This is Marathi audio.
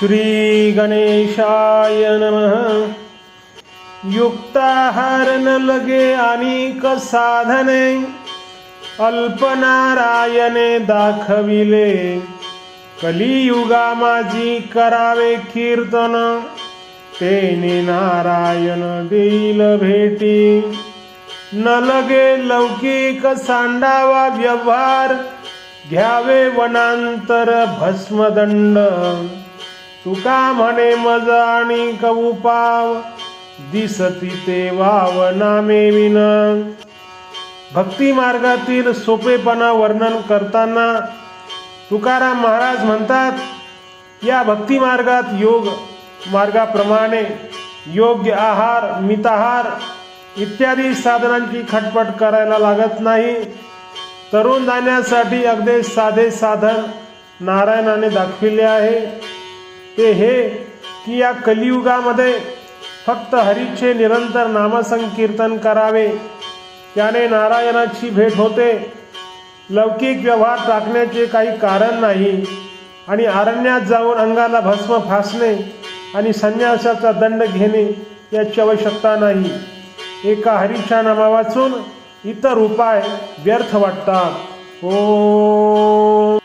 श्री गणेशाय नमः। युक्ताहार न लगे अनेक साधने अल्पनारायणे दाखविले। कलियुगा माझी करावे कीर्तन तेने नारायण देईल भेटी। न लगे लौकिक सांडावा व्यवहार घ्यावे वनांतर भस्मदंड। तुका म्हणे मज आणि कौपाव दिसती ते वाव नामे विन भक्ती मार्गातील सोपेपणा वर्णन करताना तुकाराम महाराज म्हणतात या भक्ती मार्गात योग मार्गाप्रमाणे योग्य आहार मिताहार इत्यादी साधनांची खटपट करायला लागत नाही. तरुण जाण्यासाठी अगदी साधे साधन नारायणाने दाखविले आहे. ते हे की या कलियुगामध्ये फक्त हरीचे निरंतर नामसंकीर्तन करावे. त्याने नारायणाची भेट होते. लौकिक व्यवहार टाकण्याचे काही कारण नाही. आणि अरण्यात जाऊन अंगाला भस्म फासणे आणि संन्यासाचा दंड घेणे याची आवश्यकता नाही. एका हरीच्या नामा वाचून इतर उपाय व्यर्थ वाटतात. ओ